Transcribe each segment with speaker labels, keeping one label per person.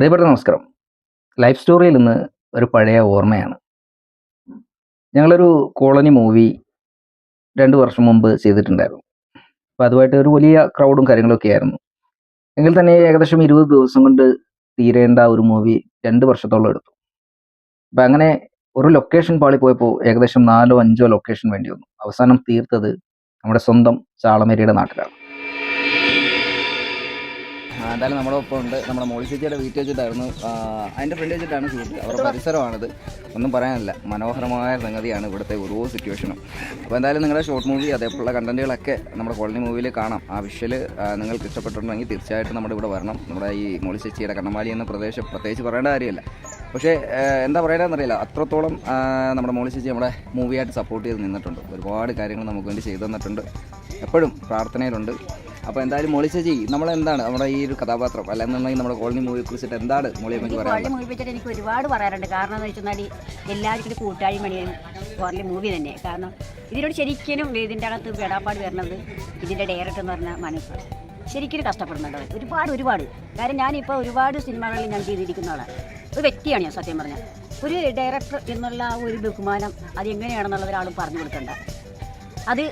Speaker 1: പ്രിയപ്പെട്ട നമസ്കാരം. ലൈഫ് സ്റ്റോറിയിൽ നിന്ന് ഒരു പഴയ ഓർമ്മയാണ്. ഞങ്ങളൊരു കോളനി മൂവി രണ്ട് വർഷം മുമ്പ് ചെയ്തിട്ടുണ്ടായിരുന്നു. അപ്പോൾ അതുമായിട്ട് ഒരു വലിയ ക്രൗഡും കാര്യങ്ങളൊക്കെ ആയിരുന്നു. എങ്കിൽ തന്നെ ഏകദേശം ഇരുപത് ദിവസം കൊണ്ട് തീരേണ്ട ഒരു മൂവി രണ്ട് വർഷത്തോളം എടുത്തു. അപ്പം അങ്ങനെ ഒരു ലൊക്കേഷൻ പാളി പോയപ്പോൾ ഏകദേശം നാലോ അഞ്ചോ ലൊക്കേഷൻ വേണ്ടി വന്നു. അവസാനം തീർത്തത് നമ്മുടെ സ്വന്തം ചാളമേരിയുടെ നാട്ടിലാണ്. എന്തായാലും നമ്മുടെ ഒപ്പം ഉണ്ട് നമ്മുടെ മോളി ചേച്ചിയുടെ വീട്ടിൽ വെച്ചിട്ടായിരുന്നു അതിന്റെ ഫ്രണ്ട് വെച്ചിട്ടാണ് ഷൂട്ട്. അവരുടെ പരിസരമാണിത്. ഒന്നും പറയാനില്ല. മനോഹരമായ സംഗതിയാണ് ഇവിടുത്തെ ഓരോ സിറ്റുവേഷനും അപ്പോൾ എന്തായാലും നിങ്ങളുടെ ഷോർട്ട് മൂവി അതേപോലുള്ള കണ്ടന്റുകളൊക്കെ നമ്മുടെ കോളനി മൂവിയിൽ കാണാം. ആ വിഷ്വൽ നിങ്ങൾക്ക് ഇഷ്ടപ്പെട്ടിട്ടുണ്ടെങ്കിൽ തീർച്ചയായിട്ടും നമ്മുടെ ഇവിടെ വരണം. നമ്മുടെ ഈ മോളി ചേച്ചിയുടെ കണ്ണമാലി എന്ന പ്രദേശം പ്രത്യേകിച്ച് പറയേണ്ട കാര്യമല്ല. പക്ഷേ എന്താ പറയണമെന്നറിയില്ല അത്രത്തോളം നമ്മുടെ മോളി ചേച്ചി നമ്മുടെ മൂവിയായിട്ട് സപ്പോർട്ട് ചെയ്ത് നിന്നിട്ടുണ്ട്. ഒരുപാട് കാര്യങ്ങൾ നമുക്ക് വേണ്ടി ചെയ്തു തന്നിട്ടുണ്ട്. എപ്പോഴും പ്രാർത്ഥനയിലുണ്ട്. അപ്പോൾ എന്തായാലും മോളി ചേച്ചി നമ്മൾ എന്താണ് നമ്മുടെ ഈ ഒരു കഥാപാത്രം അല്ലെന്നുണ്ടെങ്കിൽ നമ്മുടെ കോളനി മൂവിയെ കുറിച്ചിട്ട് എന്താണ് മോളി അമ്മയ്ക്ക്
Speaker 2: കോളനി മൂവി പറ്റി എനിക്ക് ഒരുപാട് പറയാറുണ്ട് കാരണം എന്ന് വെച്ചാൽ എല്ലാവർക്കും കൂട്ടായി മണിയാണ് കോളനി മൂവി തന്നെ. കാരണം ഇതിനോട് ശരിക്കും ഇതിന്റെ അകത്ത് വേടാപ്പാട് വരുന്നത് ഇതിന്റെ ഡയറക്ടർ എന്ന് പറഞ്ഞ മനസ്സ് ശരിക്കും കഷ്ടപ്പെടുന്നുണ്ട്. ഒരുപാട് ഒരുപാട്. കാര്യം ഞാനിപ്പോൾ ഒരുപാട് സിനിമകളിൽ ഞാൻ ചെയ്തിരിക്കുന്ന ആളാണ്. ഒരു വ്യക്തിയാണ് ഞാൻ സത്യം പറഞ്ഞാൽ ഒരു ഡയറക്ടർ എന്നുള്ള ഒരു ബഹുമാനം അത് എങ്ങനെയാണെന്നുള്ളത് ഒരാളും പറഞ്ഞു കൊടുക്കണ്ട. അത്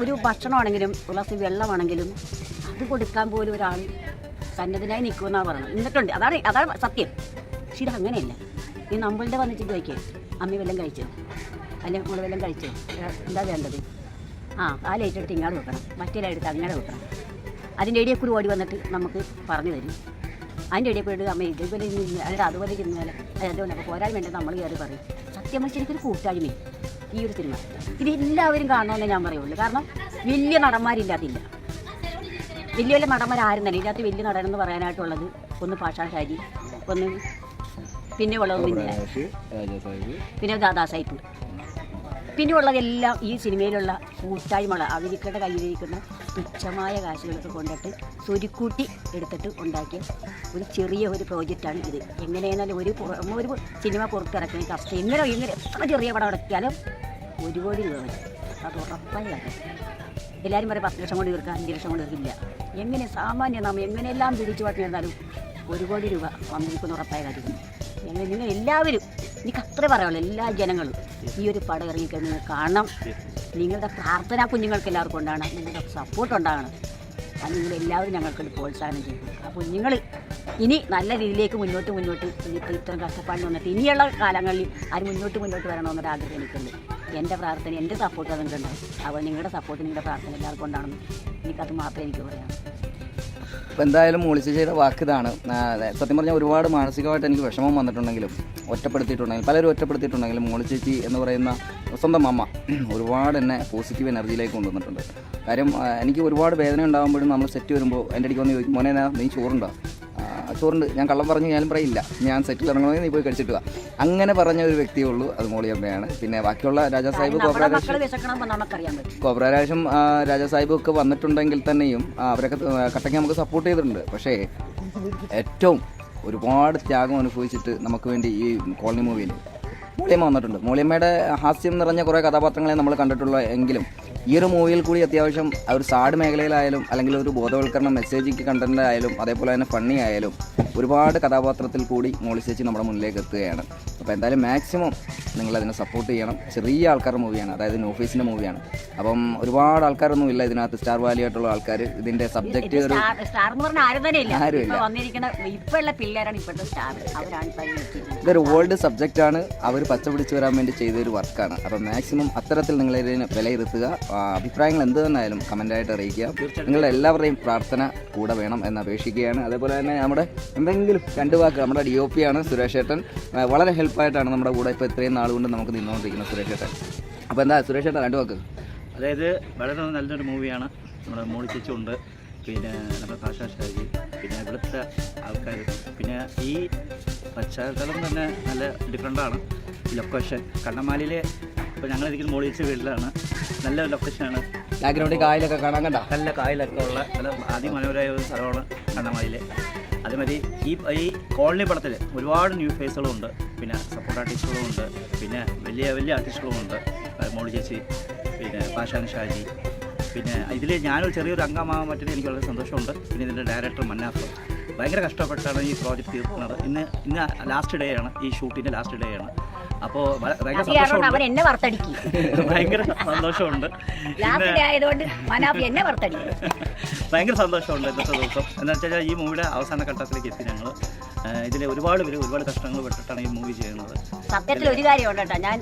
Speaker 2: ഒരു ഭക്ഷണമാണെങ്കിലും ഗ്ലാസ് വെള്ളമാണെങ്കിലും അത് കൊടുക്കാൻ പോലും ഒരാൾ സന്നദ്ധനായി നിൽക്കുമെന്നാണ് പറയുന്നത്. നിന്നിട്ടുണ്ട് അതാണ് അതാണ് സത്യം. പക്ഷേ ഇത് അങ്ങനെയല്ല. ഈ നമ്മളുടെ വന്നിട്ട് ചോദിക്കേ അമ്മ വല്ലതും കഴിച്ചോ? അല്ലെങ്കിൽ നമ്മൾ വല്ലതും കഴിച്ചോ? എന്താ വേണ്ടത്? ആ ആ ലൈറ്റ് എടുത്ത് ഇങ്ങോട്ട് വെക്കണം. മറ്റേ ലൈറ്റ് എടുത്ത് അങ്ങനെ വെക്കണം. അതിന്റെ ഇടയിൽ കൂടി ഓടി വന്നിട്ട് നമുക്ക് പറഞ്ഞു തരും. അതിന്റെ ഇടയിൽ പോയിട്ട് അമ്മ ഇതേപോലെ ഇരുന്ന് അല്ലെങ്കിൽ അതുപോലെ ഇരുന്നാലും പോരാൻ വേണ്ടി നമ്മൾ കയറി പറയും. സത്യം വെച്ചാൽ എനിക്കൊരു കൂട്ടായ്മയും ഈ ഒരു സിനിമ. ഇത് എല്ലാവരും കാണണമെന്നേ ഞാൻ പറയുള്ളൂ. കാരണം വലിയ നടന്മാരില്ലാതില്ല. വലിയ വലിയ നടന്മാരാരും തന്നെ. ഇതിനകത്ത് വലിയ നടനെന്ന് പറയാനായിട്ടുള്ളത് ഒന്ന് പാഷാ ഷാജി ഒന്ന് പിന്നെ ഉള്ളത് പിന്നെ പിന്നെ ദാദാ സാഹിബ്. പിന്നെ ഉള്ളതെല്ലാം ഈ സിനിമയിലുള്ള കൂട്ടായ്മകൾ അവരിക്കയുടെ കയ്യിലിരിക്കുന്ന തുച്ഛമായ കാശുകളൊക്കെ കൊണ്ടിട്ട് സ്വരുക്കൂട്ടി എടുത്തിട്ട് ഉണ്ടാക്കിയ ഒരു ചെറിയ ഒരു പ്രോജക്റ്റാണ് ഇത്. എങ്ങനെയാണെങ്കിലും ഒരു ഒരു സിനിമ പുറത്തിറക്കുന്ന കഷ്ടം. ഇങ്ങനെ ഇങ്ങനെ എത്ര ചെറിയ പടം ഇറക്കിയാലും ഒരു കോടി രൂപ വരും അത് ഉറപ്പായി കാര്യം എല്ലാവരും പറയും പത്ത് ലക്ഷം കൊണ്ട് തീർക്കാം അഞ്ച് ലക്ഷം കൊണ്ട് തീർക്കില്ല. എങ്ങനെ സാമാന്യം നാം എങ്ങനെയെല്ലാം പിടിച്ചു പറ്റിയിരുന്നാലും ഒരു കോടി രൂപ വന്നിരിക്കുന്ന ഉറപ്പായ കാര്യം ഞങ്ങൾ നിങ്ങൾ എല്ലാവരും എനിക്ക് അത്രേ പറയാനുള്ളൂ എല്ലാ ജനങ്ങളും ഈ ഒരു പടം ഇറങ്ങിക്കഴിഞ്ഞ് നിങ്ങൾ കാണണം. നിങ്ങളുടെ പ്രാർത്ഥന കുഞ്ഞുങ്ങൾക്ക് എല്ലാവർക്കും ഉണ്ടാകണം നിങ്ങളുടെ സപ്പോർട്ട് ഉണ്ടാകണം. അത് നിങ്ങൾ എല്ലാവരും ഞങ്ങൾക്ക് പ്രോത്സാഹനം ചെയ്തു ആ കുഞ്ഞുങ്ങൾ ഇനി നല്ല രീതിയിലേക്ക് മുന്നോട്ട് മുന്നോട്ട് ഇനിയിപ്പോൾ ഇത്രയും കഷ്ടപ്പാടിന് വന്നിട്ട് ഇനിയുള്ള കാലങ്ങളിൽ അത് മുന്നോട്ട് മുന്നോട്ട് വരണമെന്നൊരു ആഗ്രഹം എനിക്കുണ്ട്. എന്റെ പ്രാർത്ഥന എന്റെ സപ്പോർട്ട് അതുകൊണ്ടുണ്ടാവും അപ്പോൾ നിങ്ങളുടെ സപ്പോർട്ട് നിങ്ങളുടെ പ്രാർത്ഥന എല്ലാവർക്കും ഉണ്ടാകണം. എനിക്കത് മാത്രമേ എനിക്ക് പറയാം
Speaker 1: അപ്പോൾ എന്തായാലും മോളി ചെയ്ത വാക്ക് ഇതാണ്. സത്യം പറഞ്ഞാൽ ഒരുപാട് മാനസികമായിട്ട് എനിക്ക് വിഷമം വന്നിട്ടുണ്ടെങ്കിലും ഒറ്റപ്പെടുത്തിയിട്ടുണ്ടെങ്കിലും പലരും ഒറ്റപ്പെടുത്തിയിട്ടുണ്ടെങ്കിലും മോളി ചേച്ചി എന്ന് പറയുന്ന സ്വന്തം അമ്മ ഒരുപാട് എന്നെ പോസിറ്റീവ് എനർജിയിലേക്ക് കൊണ്ടുവന്നിട്ടുണ്ട്. കാര്യം എനിക്ക് ഒരുപാട് വേദന ഉണ്ടാകുമ്പോഴും നമ്മൾ സെറ്റ് വരുമ്പോൾ എന്റെ അടിക്ക് വന്ന് ചോദിക്കും മോനെ നീ ചോറുണ്ടോ? ആ, ഞാൻ കള്ളം പറഞ്ഞു ഞാനും പറയില്ല ഞാൻ സെറ്റിൽ ഇറങ്ങണമെങ്കിൽ നീ പോയി കഴിച്ചിട്ട് വാ. അങ്ങനെ പറഞ്ഞ ഒരു വ്യക്തിയേ ഉള്ളൂ. അത് മോളി അമ്മയാണ്. പിന്നെ ബാക്കിയുള്ള രാജാ സാഹിബ്
Speaker 2: നമ്മുടെ
Speaker 1: കോപ്രാദേശ്
Speaker 2: രാജാ
Speaker 1: കോബ്രാരാശം രാജാസാഹിബും ഒക്കെ വന്നിട്ടുണ്ടെങ്കിൽ തന്നെയും അവരൊക്കെ കട്ടയ്ക്ക് നമുക്ക് സപ്പോർട്ട് ചെയ്തിട്ടുണ്ട്. പക്ഷേ ഏറ്റവും ഒരുപാട് ത്യാഗം അനുഭവിച്ചിട്ട് നമുക്ക് വേണ്ടി ഈ കോളനി മൂവിയിൽ മോളിയമ്മ വന്നിട്ടുണ്ട്. മോളിയമ്മയുടെ ഹാസ്യം നിറഞ്ഞ കുറേ കഥാപാത്രങ്ങളെ നമ്മൾ കണ്ടിട്ടുള്ള എങ്കിലും ഈ ഒരു മൂവിയിൽ കൂടി അത്യാവശ്യം ആ ഒരു സാഡ് മേഖലയിലായാലും അല്ലെങ്കിൽ ഒരു ബോധവൽക്കരണ മെസ്സേജിക്ക് കണ്ടന്റ് ആയാലും അതേപോലെ തന്നെ ഫണ്ണി ആയാലും ഒരുപാട് കഥാപാത്രത്തിൽ കൂടി മോളി ചേച്ചി നമ്മുടെ മുന്നിലേക്ക് എത്തുകയാണ്. അപ്പോൾ എന്തായാലും മാക്സിമം നിങ്ങൾ അതിനെ സപ്പോർട്ട് ചെയ്യണം. ചെറിയ ആൾക്കാരുടെ മൂവിയാണ് അതായത് നോഫീസിന്റെ മൂവിയാണ്. അപ്പം ഒരുപാട് ആൾക്കാരൊന്നും ഇല്ല ഇതിനകത്ത്. സ്റ്റാർ വാലി ആയിട്ടുള്ള ആൾക്കാർ ഇതിന്റെ സബ്ജക്റ്റ് ഒരു ഇതൊരു ഓൾഡ് സബ്ജക്റ്റാണ് അവർ പച്ച പിടിച്ച് വരാൻ വേണ്ടി ചെയ്തൊരു വർക്കാണ് അപ്പം മാക്സിമം അത്തരത്തിൽ നിങ്ങൾ ഇതിനെ വിലയിരുത്തുക. അഭിപ്രായങ്ങൾ എന്ത് തന്നെയായാലും കമന്റായിട്ട് അറിയിക്കുക. നിങ്ങളുടെ എല്ലാവരുടെയും പ്രാർത്ഥന കൂടെ വേണം എന്ന് അപേക്ഷിക്കുകയാണ്. അതേപോലെ തന്നെ നമ്മുടെ എന്തെങ്കിലും രണ്ട് വാക്ക് നമ്മുടെ ഡി ഒ പി ആണ് സുരേഷ് ഏട്ടൻ. വളരെ ഹെൽപ്പായിട്ടാണ് നമ്മുടെ കൂടെ ഇപ്പോൾ ഇത്രയും നാൾ കൊണ്ട് നമുക്ക് നിന്നുകൊണ്ടിരിക്കുന്നത് സുരേഷ് ഏട്ടൻ. അപ്പോൾ എന്താ സുരേഷ് ഏട്ടൻ രണ്ട് വാക്ക്?
Speaker 3: അതായത് വളരെ നല്ലൊരു മൂവിയാണ്. നമ്മുടെ മോളി ചേച്ചി ഉണ്ട്. പിന്നെ നമ്മുടെ ഭാഷാ ഷാജി. പിന്നെ ഇവിടുത്തെ ആൾക്കാർ പിന്നെ ഈ പശ്ചാത്തലം തന്നെ നല്ല ഡിഫറെന്റാണ് ലൊക്കേഷൻ കണ്ണമാലിയിലെ ഇപ്പോൾ ഞങ്ങൾ ഇരിക്കുന്ന മോളി ചേച്ചി വീട്ടിലാണ് നല്ല ലൊക്കേഷനാണ്
Speaker 1: ബാക്ക്ഗ്രൗണ്ടിൽ കായലൊക്കെ കാണാൻ കണ്ട?
Speaker 3: നല്ല കായലൊക്കെ ഉള്ള നല്ല അതിമനോഹരമായ ഒരു സ്ഥലമാണ് കണ്ണമാലിയിലെ അതേമാതിരി ഈ ഈ കോളനി പടത്തിൽ ഒരുപാട് ന്യൂ ഫേസുകളും ഉണ്ട്. പിന്നെ സപ്പോർട്ട് ആർട്ടിസ്റ്റുകളും ഉണ്ട്. പിന്നെ വലിയ വലിയ ആർട്ടിസ്റ്റുകളും ഉണ്ട്. മോളി ചേച്ചി പിന്നെ പാഷാൻ ഷാജി. പിന്നെ ഇതിൽ ഞാനൊരു ചെറിയൊരു അംഗമാകാൻ പറ്റുന്ന എനിക്ക് വളരെ സന്തോഷമുണ്ട്. പിന്നെ ഇതിന്റെ ഡയറക്ടർ മന്നാഫ്. ഭയങ്കര കഷ്ടപ്പെട്ടാണ് ഈ പ്രോജക്റ്റ് തീർക്കുന്നത്. ഇന്ന് ഇന്ന് ലാസ്റ്റ് ഡേ ആണ്. ഈ ഷൂട്ടിന്റെ ലാസ്റ്റ് ഡേ ആണ്.
Speaker 2: അവൻ
Speaker 3: സന്തോഷമുണ്ട്.
Speaker 2: എന്നെ വറുത്തടിക്കും.
Speaker 3: ഭയങ്കര സന്തോഷമുണ്ട്.
Speaker 2: ആയതുകൊണ്ട് എന്നെ വറുത്തടിക്കും.
Speaker 3: ഭയങ്കര സന്തോഷമുണ്ട് ഇന്നത്തെ ദിവസം. എന്ന് വെച്ചാൽ ഈ മൂവിയുടെ അവസാന ഘട്ടത്തിലേക്ക് എത്തി ഞങ്ങൾ ഇതിൽ ഒരുപാട് പേര് ഒരുപാട് കഷ്ടങ്ങൾ പെട്ടിട്ടാണ് ഈ മൂവി ചെയ്യുന്നത്.
Speaker 2: സത്യത്തിൽ ഒരു കാര്യമുണ്ട് കേട്ടോ. ഞാൻ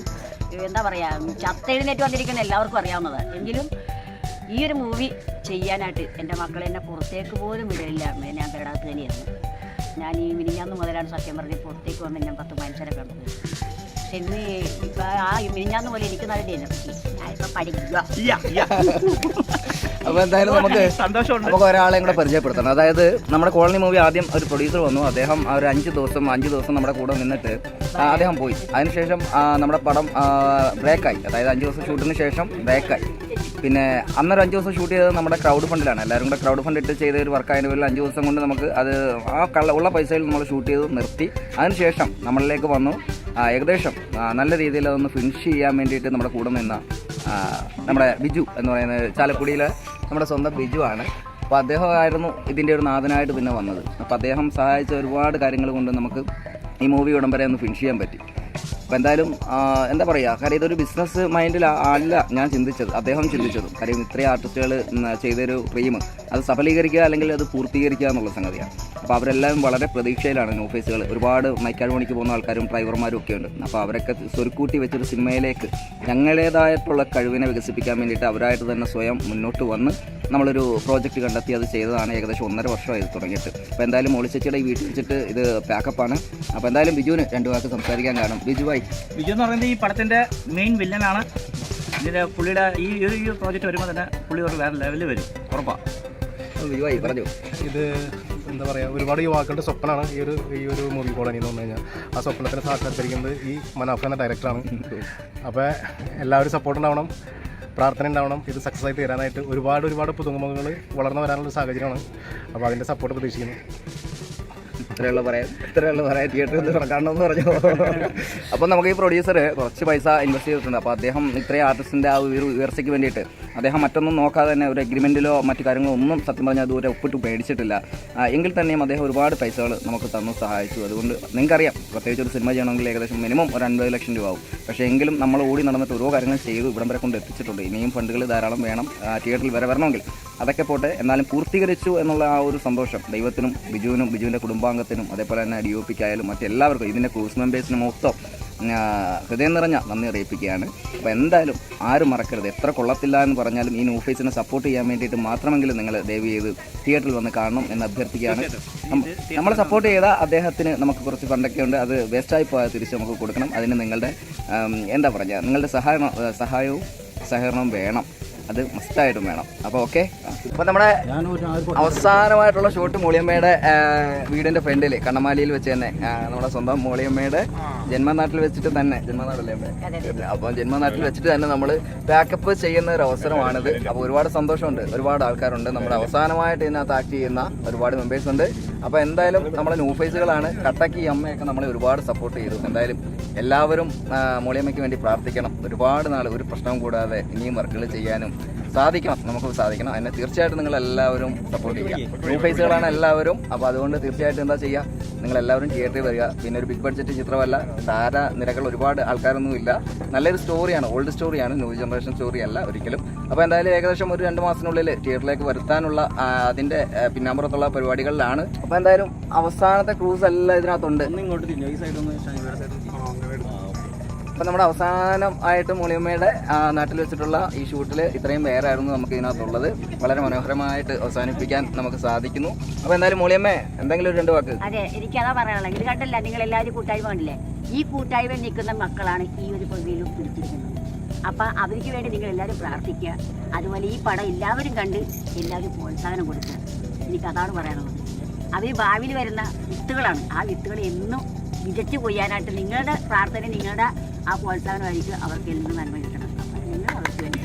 Speaker 2: എന്താ പറയാ ചത്തെഴുന്നേറ്റ് വന്നിരിക്കുന്ന എല്ലാവർക്കും അറിയാവുന്നതാണ് എങ്കിലും ഈ ഒരു മൂവി ചെയ്യാനായിട്ട് എന്റെ മക്കൾ എന്നെ പുറത്തേക്ക് പോലും വിടില്ല ഞാൻ പെടാത്ത തന്നെയായിരുന്നു. ഞാൻ ഈ മിനിഞ്ഞാന്ന് മുതലാണ് സത്യം പറഞ്ഞ് പുറത്തേക്ക് വന്ന് ഞാൻ പത്ത് മനുഷ്യരെ കണ്ടത് ഇന്ന് ആ മിനിഞ്ഞാന്ന് പോലെ പഠിക്കുക.
Speaker 1: അപ്പോൾ എന്തായാലും നമുക്ക്
Speaker 3: സന്തോഷമുണ്ട്.
Speaker 1: നമുക്ക് ഒരാളെയും കൂടെ പരിചയപ്പെടുത്തണം. അതായത് നമ്മുടെ കോളനി മൂവി ആദ്യം ഒരു പ്രൊഡ്യൂസർ വന്നു. അദ്ദേഹം ആ ഒരു അഞ്ച് ദിവസം അഞ്ച് ദിവസം നമ്മുടെ കൂടെ നിന്നിട്ട് അദ്ദേഹം പോയി. അതിനുശേഷം നമ്മുടെ പടം ബ്രേക്കായി അതായത് അഞ്ച് ദിവസം ഷൂട്ടിന് ശേഷം ബ്രേക്കായി പിന്നെ അന്നൊരു അഞ്ച് ദിവസം ഷൂട്ട് ചെയ്തത് നമ്മുടെ ക്രൗഡ് ഫണ്ടിലാണ് എല്ലാവരും കൂടെ ക്രൗഡ് ഫണ്ട് ഇട്ട് ചെയ്ത ഒരു വർക്ക് അതിന്റെ പേരിൽ അഞ്ച് ദിവസം കൊണ്ട് നമുക്ക് അത് ആ കള്ള ഉള്ള പൈസയിൽ നമ്മൾ ഷൂട്ട് ചെയ്ത് നിർത്തി. അതിനുശേഷം നമ്മളിലേക്ക് വന്നു. ഏകദേശം നല്ല രീതിയിൽ അതൊന്ന് ഫിനിഷ് ചെയ്യാൻ വേണ്ടിയിട്ട് നമ്മുടെ കൂടെ നിന്ന നമ്മുടെ ബിജു എന്ന് പറയുന്ന ചാലക്കുടിയിലെ നമ്മുടെ സ്വന്തം ബിജു ആണ്. അപ്പോൾ അദ്ദേഹമായിരുന്നു ഇതിന്റെ ഒരു നാഥനായിട്ട് പിന്നെ വന്നത്. അപ്പോൾ അദ്ദേഹം സഹായിച്ച ഒരുപാട് കാര്യങ്ങൾ കൊണ്ട് നമുക്ക് ഈ മൂവി ഉടമ്പരെ ഒന്ന് ഫിനിഷ് ചെയ്യാൻ പറ്റി. അപ്പോൾ എന്തായാലും എന്താ പറയുക കാര്യം ഇതൊരു ബിസിനസ് മൈൻഡിൽ അല്ല ഞാൻ ചിന്തിച്ചത് അദ്ദേഹം ചിന്തിച്ചതും. കാര്യം ഇത്രയും ആർട്ടിസ്റ്റുകൾ ചെയ്തൊരു ഡ്രീം അത് സഫലീകരിക്കുക അല്ലെങ്കിൽ അത് പൂർത്തീകരിക്കുക എന്നുള്ള സംഗതിയാണ്. അപ്പോൾ അവരെല്ലാം വളരെ പ്രതീക്ഷയിലാണ് ഓഫീസുകൾ ഒരുപാട് മൈക്കാട് പണിക്ക് പോകുന്ന ആൾക്കാരും ഡ്രൈവർമാരും ഒക്കെ ഉണ്ട്. അപ്പോൾ അവരൊക്കെ സ്വരുക്കൂട്ടി വെച്ചൊരു സിനിമയിലേക്ക് ഞങ്ങളുടേതായിട്ടുള്ള കഴിവിനെ വികസിപ്പിക്കാൻ വേണ്ടിയിട്ട് അവരായിട്ട് തന്നെ സ്വയം മുന്നോട്ട് വന്ന് നമ്മളൊരു പ്രോജക്റ്റ് കണ്ടെത്തി അത് ചെയ്തതാണ് ഏകദേശം ഒന്നര വർഷമായി തുടങ്ങിയിട്ട്. അപ്പോൾ എന്തായാലും ഒളിച്ചച്ചിയുടെ വീട്ടിൽ വെച്ചിട്ട് ഇത് പാക്കപ്പാണ് അപ്പോൾ എന്തായാലും ബിജുവിന് രണ്ട് വാക്ക് സംസാരിക്കാൻ കാണും ബിജു ഭായി
Speaker 3: വിജു എന്ന് പറയുന്നത് ഈ പടത്തിന്റെ മെയിൻ വില്ലനാണ് ഇതിന്റെ പുള്ളിയുടെ ഈ ഒരു ഈ പ്രോജക്റ്റ് വരുമ്പോൾ തന്നെ പുള്ളി ഒരു വേറെ ലെവലിൽ വരും. ഉറപ്പാ.
Speaker 1: പറഞ്ഞു.
Speaker 4: ഇത് എന്താ പറയുക ഒരുപാട് യുവാക്കളുടെ സ്വപ്നമാണ് ഈ ഒരു ഈ ഒരു മൂവി കോളനി എന്ന് തോന്നുന്നു കഴിഞ്ഞാൽ ആ സ്വപ്നത്തിന് സാക്ഷാത്കരിക്കുന്നത് ഈ മനാഫ് എന്ന ഡയറക്ടറാണ് അപ്പോൾ എല്ലാവരും സപ്പോർട്ട് ഉണ്ടാവണം പ്രാർത്ഥന ഉണ്ടാവണം ഇത് സക്സസ് ആയി തീരാനായിട്ട് ഒരുപാട് ഒരുപാട് പുതുമുഖങ്ങൾ വളർന്നു വരാനുള്ള സാഹചര്യമാണ്. അപ്പോൾ അതിന്റെ സപ്പോർട്ട് പ്രതീക്ഷിക്കുന്നു.
Speaker 1: ഇത്രയുള്ള പറയാൻ ഇത്രയുള്ള പറയാൻ തിയേറ്ററിൽ തുറക്കാണെന്ന് പറഞ്ഞു? അപ്പോൾ നമുക്ക് ഈ പ്രൊഡ്യൂസർ കുറച്ച് പൈസ ഇൻവെസ്റ്റ് ചെയ്തിട്ടുണ്ട്. അപ്പോൾ അദ്ദേഹം ഇത്രയും ആർട്ടിസ്റ്റിന്റെ ആ ഒരു ഉയർച്ചയ്ക്ക് വേണ്ടിയിട്ട് അദ്ദേഹം മറ്റൊന്നും നോക്കാതെ തന്നെ ഒരു അഗ്രിമെന്റിലോ മറ്റു കാര്യങ്ങളോ ഒന്നും സത്യം പറഞ്ഞാൽ അതുവരെ ഒപ്പിട്ട് പേടിച്ചിട്ടില്ല. എങ്കിൽ തന്നെയും അദ്ദേഹം ഒരുപാട് പൈസകൾ നമുക്ക് തന്നു സഹായിച്ചു. അതുകൊണ്ട് നിങ്ങൾക്കറിയാം പ്രത്യേകിച്ച് ഒരു സിനിമ ചെയ്യണമെങ്കിൽ ഏകദേശം മിനിമം ഒരു അൻപത് ലക്ഷം രൂപ ആവും. പക്ഷേ എങ്കിലും നമ്മൾ ഓടി നടന്നിട്ട് ഓരോ കാര്യങ്ങൾ ചെയ്തു ഇവിടം വരെ കൊണ്ട് എത്തിച്ചിട്ടുണ്ട്. ഇനിയും ഫണ്ടുകൾ ധാരാളം വേണം. തിയേറ്ററിൽ വരെ വരണമെങ്കിൽ അതൊക്കെ പോട്ടെ എന്നാലും പൂർത്തീകരിച്ചു എന്നുള്ള ആ ഒരു സന്തോഷം ദൈവത്തിനും ബിജുവിനും ബിജുവിന്റെ കുടുംബാംഗത്തിനും അതേപോലെ തന്നെ ഡി ഒ പിക്കായാലും മറ്റെല്ലാവർക്കും ഇതിന്റെ ക്രൂസ് മെമ്പേഴ്സിനും മൊത്തം ഹൃദയം നിറഞ്ഞ നന്ദി അറിയിപ്പിക്കുകയാണ്. അപ്പോൾ എന്തായാലും ആരും മറക്കരുത്. എത്ര കൊള്ളത്തില്ല എന്ന് പറഞ്ഞാലും ഈ ന്യൂഫേസിനെ സപ്പോർട്ട് ചെയ്യാൻ വേണ്ടിയിട്ട് മാത്രമെങ്കിലും നിങ്ങൾ ദയവ് ചെയ്ത് തിയേറ്ററിൽ വന്ന് കാണണം എന്ന് അഭ്യർത്ഥിക്കുകയാണ്. നമ്മൾ സപ്പോർട്ട് ചെയ്ത അദ്ദേഹത്തിന് നമുക്ക് കുറച്ച് ഫണ്ടൊക്കെ ഉണ്ട്. അത് വേസ്റ്റായി പോയാൽ തിരിച്ച് നമുക്ക് കൊടുക്കണം. അതിന് നിങ്ങളുടെ എന്താ പറയുക നിങ്ങളുടെ സഹായം സഹായവും സഹകരണവും വേണം. അത് മസ്റ്റായിട്ടും വേണം. അപ്പോൾ ഓക്കെ അപ്പോൾ നമ്മുടെ അവസാനമായിട്ടുള്ള ഷോട്ട് മോളിയമ്മയുടെ വീടിന്റെ ഫ്രണ്ടിൽ കണ്ണമാലിയിൽ വെച്ച് തന്നെ. നമ്മുടെ സ്വന്തം മോളിയമ്മയുടെ ജന്മനാട്ടിൽ വെച്ചിട്ട് തന്നെ. ജന്മനാടല്ലേ അപ്പൊ അപ്പോൾ ജന്മനാട്ടിൽ വെച്ചിട്ട് തന്നെ നമ്മൾ ബാക്കപ്പ് ചെയ്യുന്ന ഒരു അവസരമാണിത്. അപ്പോൾ ഒരുപാട് സന്തോഷമുണ്ട്. ഒരുപാട് ആൾക്കാരുണ്ട്. നമ്മുടെ അവസാനമായിട്ട് ഇതിനകത്ത് ആക്ട് ചെയ്യുന്ന ഒരുപാട് മെമ്പേഴ്സ് ഉണ്ട്. അപ്പോൾ എന്തായാലും നമ്മുടെ ന്യൂ ഫേസുകളാണ് കട്ടക്കി അമ്മയൊക്കെ നമ്മളെ ഒരുപാട് സപ്പോർട്ട് ചെയ്തു. എന്തായാലും എല്ലാവരും മോളിയമ്മയ്ക്ക് വേണ്ടി പ്രാർത്ഥിക്കണം. ഒരുപാട് നാൾ ഒരു പ്രശ്നവും കൂടാതെ ഇനിയും വർക്കുകൾ ചെയ്യാനും സാധിക്കണം. നമുക്ക് സാധിക്കണം. അതിനെ തീർച്ചയായിട്ടും നിങ്ങൾ എല്ലാവരും സപ്പോർട്ട് ചെയ്യുക ന്യൂ ഫേസുകളാണ് എല്ലാവരും. അപ്പോൾ അതുകൊണ്ട് തീർച്ചയായിട്ടും എന്താ ചെയ്യുക നിങ്ങൾ എല്ലാവരും തിയേറ്ററിൽ വരിക. പിന്നെ ഒരു ബിഗ് ബഡ്ജറ്റ് ചിത്രമല്ല. താര നിരകൾ ഒരുപാട് ആൾക്കാരൊന്നും ഇല്ല. നല്ലൊരു സ്റ്റോറിയാണ് ഓൾഡ് സ്റ്റോറിയാണ് ന്യൂ ജനറേഷൻ സ്റ്റോറി അല്ല ഒരിക്കലും. അപ്പോൾ എന്തായാലും ഏകദേശം ഒരു രണ്ട് മാസത്തിനുള്ളിൽ തിയേറ്ററിലേക്ക് വരുത്താനുള്ള അതിന്റെ പിന്നാമ്പുറത്തുള്ള പരിപാടികളിലാണ്. അപ്പോൾ എന്തായാലും അവസാനത്തെ ക്രൂസ് എല്ലാം ഇതിനകത്തുണ്ട്.
Speaker 3: ഇങ്ങോട്ട് ഈ സൈഡ് ഒന്ന്.
Speaker 1: അപ്പം നമ്മുടെ അവസാനം ആയിട്ട് മുളിയമ്മയുടെ നാട്ടിൽ വെച്ചിട്ടുള്ള ഈ ഷൂട്ടിൽ ഇത്രയും പേരായിരുന്നു നമുക്ക് ഇതിനകത്തുള്ളത്. വളരെ മനോഹരമായിട്ട് അവസാനിപ്പിക്കാൻ നമുക്ക് സാധിക്കുന്നു. അപ്പോൾ എന്തായാലും മുളിയമ്മ എന്തെങ്കിലും ഒരു രണ്ട് വാക്ക്.
Speaker 2: അതെ എനിക്കതാ പറയാനുള്ളത്. ഇത് കണ്ടല്ല നിങ്ങൾ എല്ലാവരും കൂട്ടായ്മ കണ്ടില്ലേ? ഈ കൂട്ടായ്മ നിൽക്കുന്ന മക്കളാണ് ഈ ഒരു പദവിയിലും പിടിച്ചിരിക്കുന്നത് അപ്പം അവർക്ക് വേണ്ടി നിങ്ങൾ എല്ലാവരും പ്രാർത്ഥിക്കുക. അതുപോലെ ഈ പടം എല്ലാവരും കണ്ട് എല്ലാവരും പ്രോത്സാഹനം കൊടുക്കുക. എനിക്ക് അതാണ് പറയാനുള്ളത്. അവർ ഭാവിയിൽ വരുന്ന വിത്തുകളാണ്. ആ വിത്തുകൾ എന്നും വിതച്ചു കൊയ്യാനായിട്ട് നിങ്ങളുടെ പ്രാർത്ഥന നിങ്ങളുടെ ആ പ്രോത്സാഹനമായിരിക്കും അവർക്ക് എന്ത് നന്മ കിട്ടണം. നിങ്ങൾ അവർക്ക് വേണ്ടി.